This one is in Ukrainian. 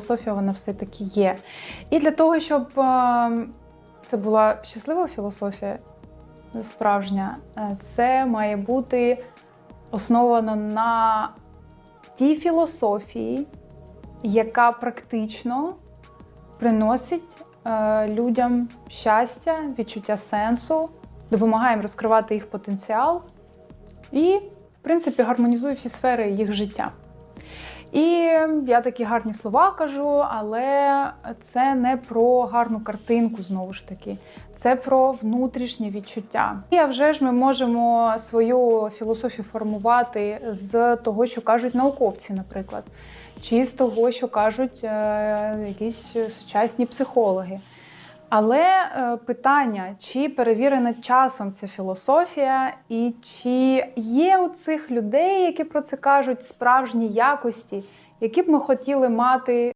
Філософія вона все-таки є. І для того, щоб е, це була щаслива філософія, справжня, е, це має бути основано на тій філософії, яка практично приносить е, людям щастя, відчуття сенсу, допомагає їм розкривати їх потенціал і, в принципі, гармонізує всі сфери їх життя. І я такі гарні слова кажу, але це не про гарну картинку знову ж таки, це про внутрішнє відчуття. І а вже ж ми можемо свою філософію формувати з того, що кажуть науковці, наприклад, чи з того, що кажуть е, якісь сучасні психологи. Але е, питання, чи перевірена часом ця філософія, і чи є у цих людей, які про це кажуть, справжні якості, які б ми хотіли мати